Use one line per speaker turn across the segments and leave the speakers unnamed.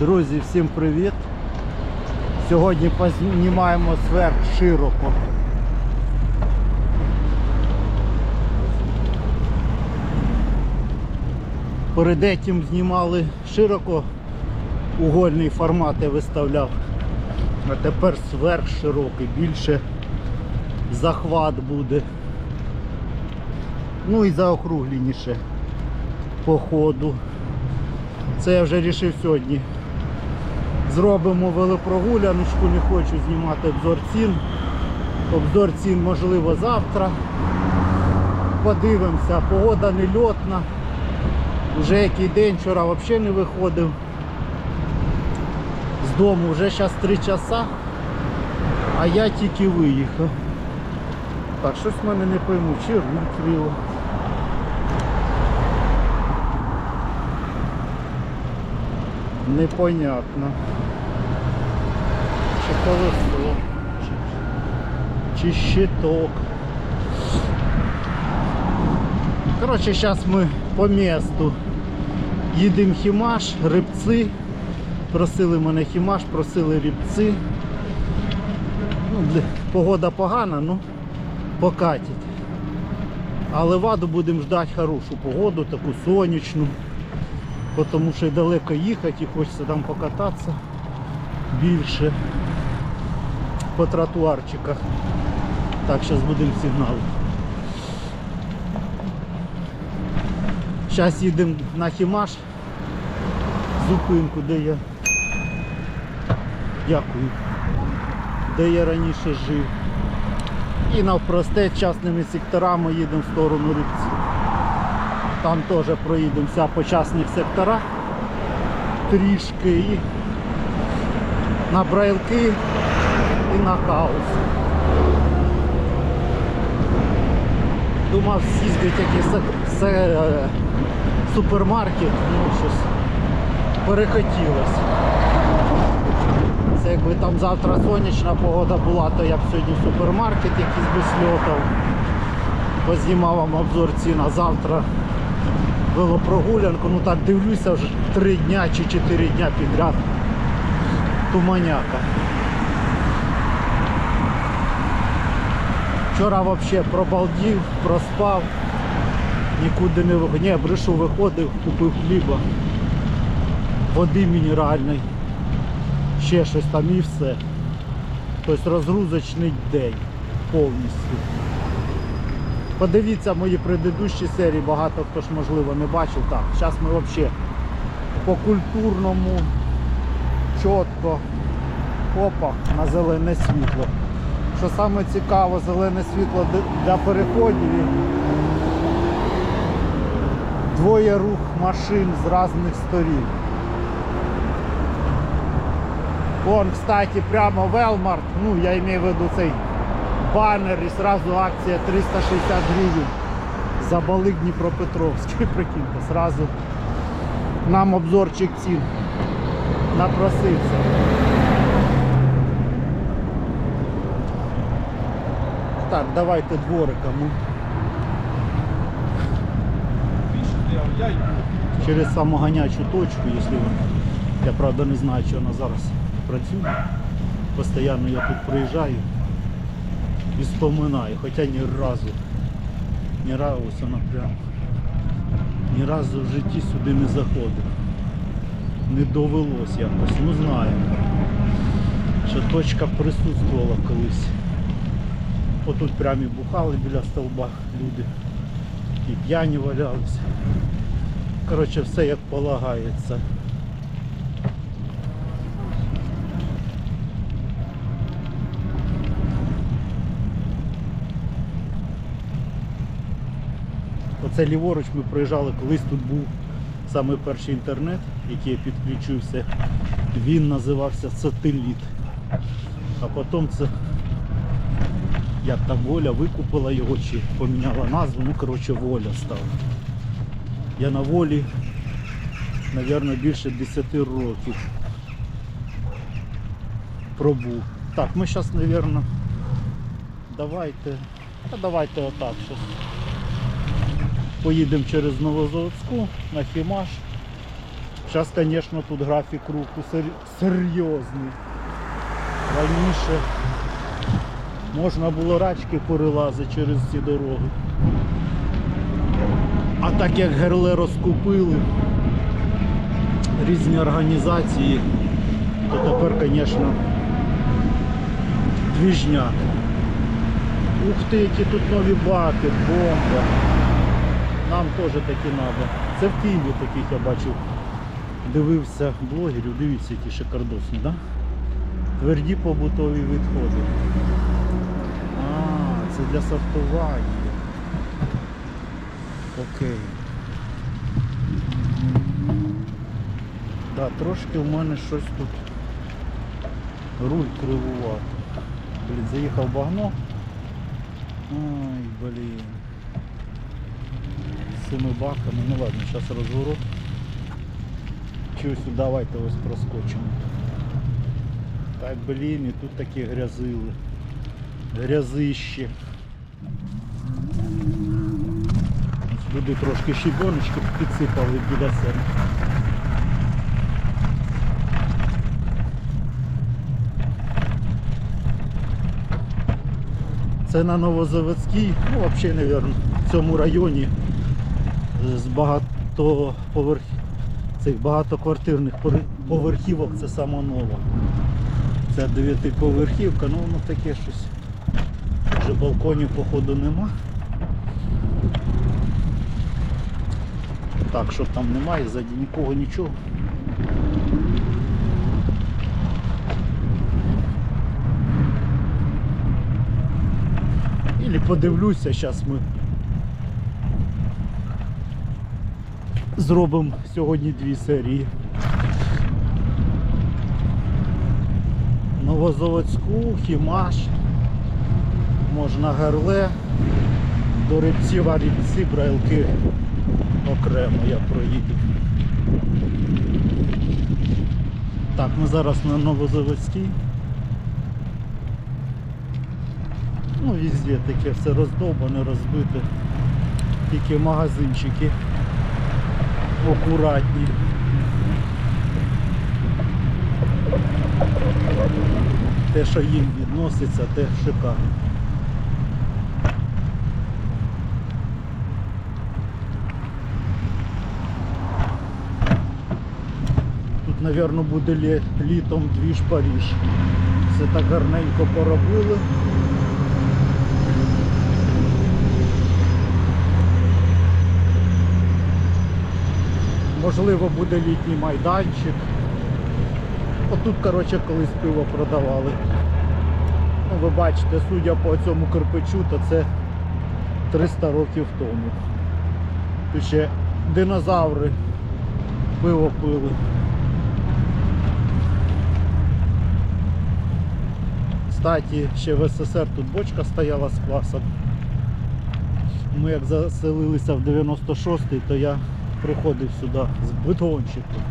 Друзі, всім привіт! Сьогодні познімаємо сверх широко. Перед этим знімали широко угольний формат я виставляв. А тепер сверх широкий, більше захват буде. Ну і заокругленіше по ходу. Це я вже вирішив сьогодні. Зробимо велопрогуляночку, не хочу знімати обзор цін. Обзор цін можливо завтра. Подивимося, погода не льотна. Вже який день, вчора взагалі не виходив. З дому вже зараз 3 часа, а я тільки виїхав. Так, щось в мене не пойму, чи руль. Непонятно. Колесо, чи, щиток. Коротше, зараз ми по місту їдемо хімаш, рибці. Просили мене хімаш, просили рибці. Ну, погода погана, ну покатить. Але ваду будемо ждати хорошу погоду, таку сонячну. Тому що й далеко їхати і хочеться там покататися більше по тротуарчиках. Так, зараз будемо сигнали. Зараз їдемо на Хімаш, зупинку, де я дякую, де я раніше жив. І навпростець частними секторами їдемо в сторону рибців. Там теж проїдемося по частних секторах трішки і на брайлки на хаос. Думав з'їздити якийсь е, супермаркет, ну щось перехотілося. Це якби там завтра сонячна погода була, то я б сьогодні в супермаркет якийсь би сльотав. Познімав вам обзор цін, а завтра велопрогулянку. Ну так дивлюся вже 3 дня чи 4 дня підряд. Туманяка. Вчора взагалі пробалдів, проспав, нікуди не виходив. Ні, брешу виходив, купив хліба, води мінеральної, ще щось там і все. Тобто розгрузочний день повністю. Подивіться мої предыдущі серії, багато хто ж можливо не бачив. Так, зараз ми взагалі по культурному, чітко, опа, на зелене світло. Що саме цікаво, зелене світло для переходів. Двоє рух машин з різних сторін. Вон, кстати, прямо Велмарт, ну я маю в виду цей банер і сразу акція 360 гривень. За балик Дніпропетровський, прикиньте, сразу нам обзорчик цін напросився. Так, давайте двориками. Через самоганячу точку, якщо ви. Я правда не знаю, чи вона зараз працює. Постійно я тут приїжджаю і споминаю, хоча ні разу, ні разу вона прям, ні разу в житті сюди не заходив. Не довелось якось, ну знаю, що точка присутствувала колись. Отут прямо і бухали біля стовба люди. І п'яні валялися. Коротше, все як полагається. Оце ліворуч ми проїжджали, колись тут був саме перший інтернет, який я підключився. Він називався Сателіт. А потім це як там воля викупила його чи поміняла назву, ну коротше воля стала. Я на волі, мабуть, більше 10 років пробув. Так, ми зараз, мабуть, давайте. Та давайте отак щось. Поїдемо через Новозаводську на Хімаш. Зараз, звісно, тут графік руху сер- серйозний. Раніше можна було рачки перелазити через ці дороги. А так як герле розкупили різні організації, то тепер, звісно, двіжняк. Ух ти, які тут нові баки, бомба. Нам теж такі треба. Це в Києві таких я бачив. Дивився блогерів, дивіться, які шикардосні, да? Тверді побутові відходи. Це для сортування. Окей. Да, трошки в мене щось тут руль кривувато. Блін, заїхав багно. Ай, блін. З цими баками. Ну ладно, зараз розворот. Чогось давайте ось проскочимо. Так, блін, і тут такі грязили. Грязище. Люди трошки щебоночки підсипали біля себе. Це на Новозаводській, ну взагалі, мабуть, в цьому районі з багатоповерх... цих багатоквартирних поверхівок це саме нова. Це дев'ятиповерхівка, ну воно таке щось. Вже балконів походу нема. Так, що там немає, ззаді нікого нічого. Ілі подивлюся, зараз ми зробимо сьогодні дві серії. Новозаводську, Хімаш, можна герле, до рибців, а рибці, брайлки окремо я проїду. Так, ми зараз на Новозаводській. Ну, везде таке все роздовбане, розбите. Тільки магазинчики акуратні. Те, що їм відноситься, те шикарно. Мабуть, буде лі- літом двіж Паріж. Все так гарненько поробили. Можливо, буде літній майданчик. Отут, коротше, колись пиво продавали. Ну, ви бачите, судя по цьому кирпичу, то це 300 років тому. Тут ще динозаври пиво пили. Кстати, ще в СССР тут бочка стояла з квасом. Ми як заселилися в 96-й, то я приходив сюди з бетончиком.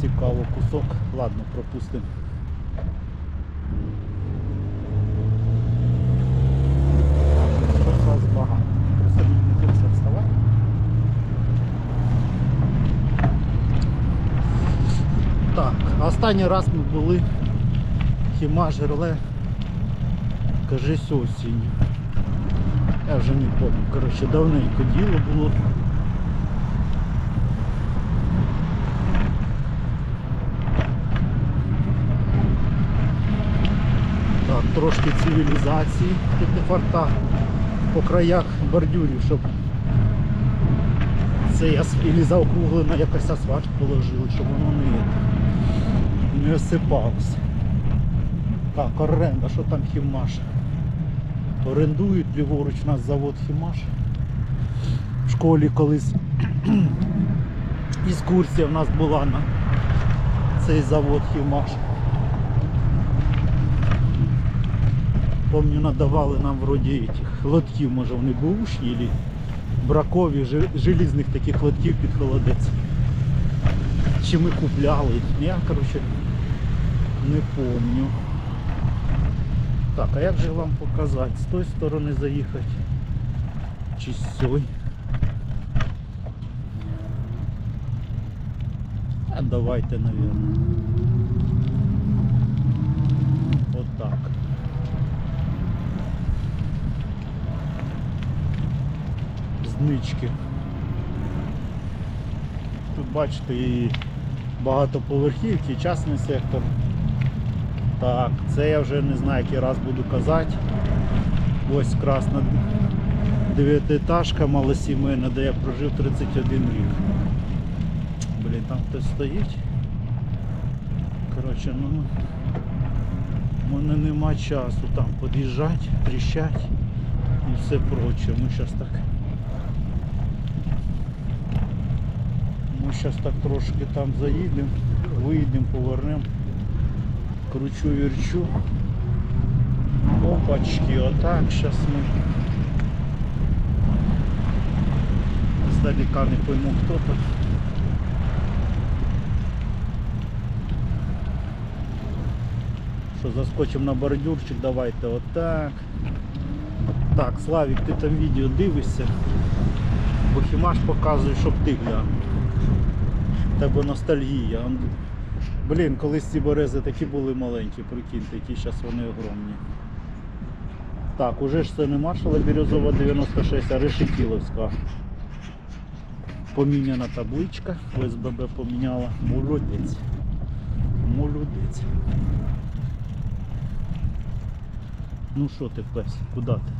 Цікаво кусок. Ладно, пропустимо. Так, останній раз ми були Хіма Жерле. Кажись осінь. Я вже не пам'ятаю. Коротше, давненько діло було. Так, трошки цивілізації тут не фарта по краях бордюрів, щоб це я і заокруглена якось асфальт положили, щоб воно не, не осипалося. Так, оренда, що там хімаш? Орендують ліворуч у нас завод Хімаш. В школі колись екскурсія в нас була на цей завод Хімаш. Помню, надавали нам вроді лотків, може вони бушні или бракові, желізних таких лотків під холодець. Чи ми купляли? Я, коротше, не помню. Так, а як же вам показати? З тої сторони заїхати? Чи з цієї? А давайте, наверное. Вот так. Знички. Тут бачите і багатоповерхівки, і частний сектор. Так, це я вже не знаю, який раз буду казати. Ось красна дев'ятиэтажка малосімейна, де я прожив 31 рік. Блін, там хтось стоїть. Коротше, ну в мене нема часу там під'їжджати, тріщать і все проче. Ми зараз так. Ми зараз так трошки там заїдемо, виїдемо, повернемо. Кручу, вірчу. Опачки, отак, зараз ми. Здалека не пойму хто тут. Що заскочимо на бордюрчик, давайте отак. Так, Славік, ти там відео дивишся. Бо Хімаш показує, щоб ти глянув. Тебе ностальгія. Блін, колись ці берези такі були маленькі, прикиньте, які зараз вони огромні. Так, уже ж це не маршала Бірюзова 96, а Решетіловська. Поміняна табличка, ОСББ поміняла. Молодець. Молодець. Ну що ти, пес, куди ти?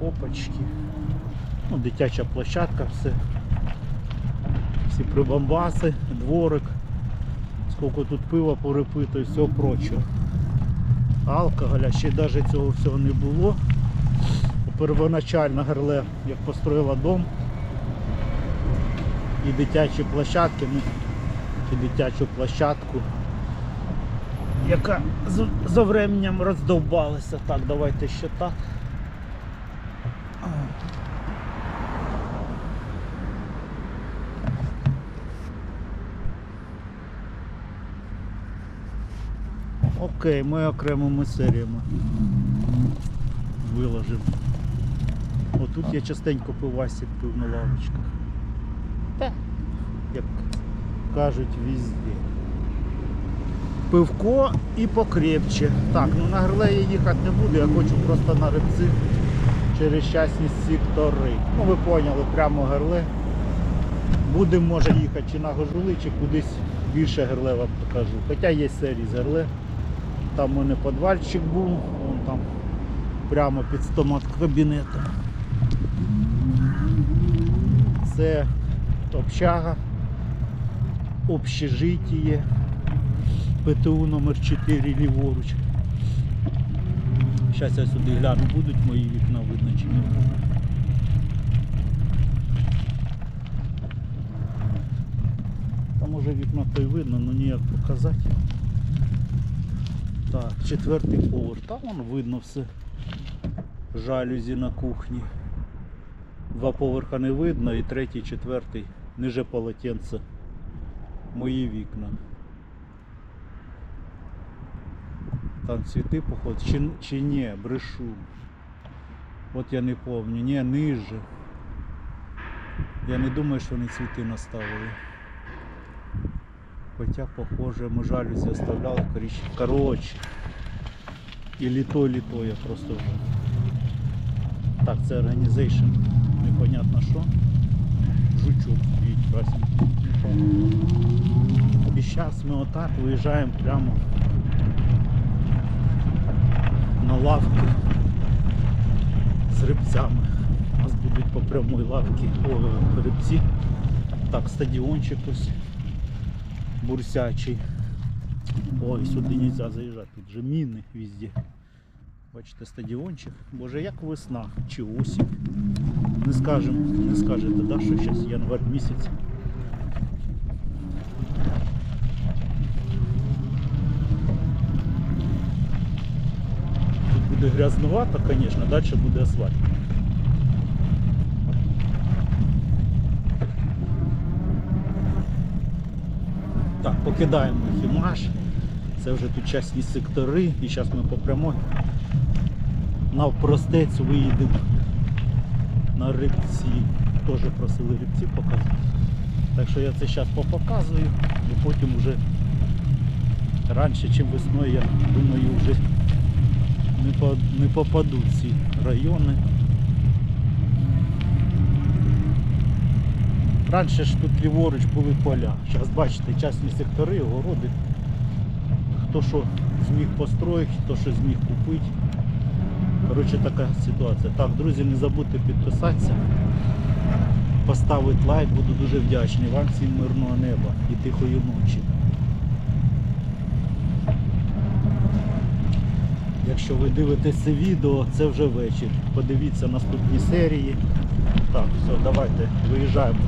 Опачки. Ну, дитяча площадка, все. Всі прибамбаси, дворик. Скільки тут пива порепито і все прочого. Алкоголя ще навіть цього всього не було. Первоначально Герле, як построїла дом, і дитячі площадки, ну, і дитячу площадку, яка за временем роздовбалася. Так, давайте ще так. Окей, ми окремими серіями виложимо. Отут я частенько пивасик пив на лавочках. Як кажуть, везде. Пивко і покрепче. Так, ну на грле я їхати не буду, я хочу просто на рибці через щасні сектори. Ну ви поняли, прямо герле. Будемо може їхати чи на Гожули, чи кудись більше герле вам покажу. Хоча є серії з герле. Там у мене подвальчик був, вон там прямо під стомат кабінетом. Це общага, общежитіє, ПТУ номер 4 ліворуч. Зараз я сюди гляну, будуть мої вікна видно чи ні. Там може вікно то й видно, але ніяк показати. Так, четвертий поверх. Там вон видно все. Жалюзі на кухні. Два поверха не видно і третій, четвертий, ниже полотенце. Мої вікна. Там цвіти походу. Чи, чи ні, брешу. От я не пам'ятаю. Ні, ниже. Я не думаю, що вони цвіти наставили. Хоча, похоже, ми жалюзі оставляли коріше. Коротше. І літо, літо я просто вже. Так, це організейшн. Непонятно що. Жучок стоїть красненький. І зараз ми отак виїжджаємо прямо на лавки з рибцями. У нас будуть по прямой лавці рибці. Так, стадіончик ось бурсячий. Ой, сюди не можна тут же міни везде. Бачите, стадіончик. Боже, як весна чи осінь. Не скажем, не скажете, да, що зараз январь місяць. Тут буде грязновато, звісно, далі буде асфальт. Так, покидаємо Хімаш. Це вже тут частні сектори. І зараз ми по прямой навпростець виїдемо на рибці. теж просили рибці показати. Так що я це зараз попоказую і потім вже раніше, ніж весною, я думаю, вже не, по, не попаду в ці райони. Раніше ж тут ліворуч були поля. Зараз бачите, частні сектори, огороди. Хто що зміг построїти, хто що зміг купити. Коротше, така ситуація. Так, друзі, не забудьте підписатися, поставити лайк, буду дуже вдячний. Вам всім мирного неба і тихої ночі. Якщо ви дивитесь це відео, це вже вечір. Подивіться наступні серії. Так, все, давайте виїжджаємо.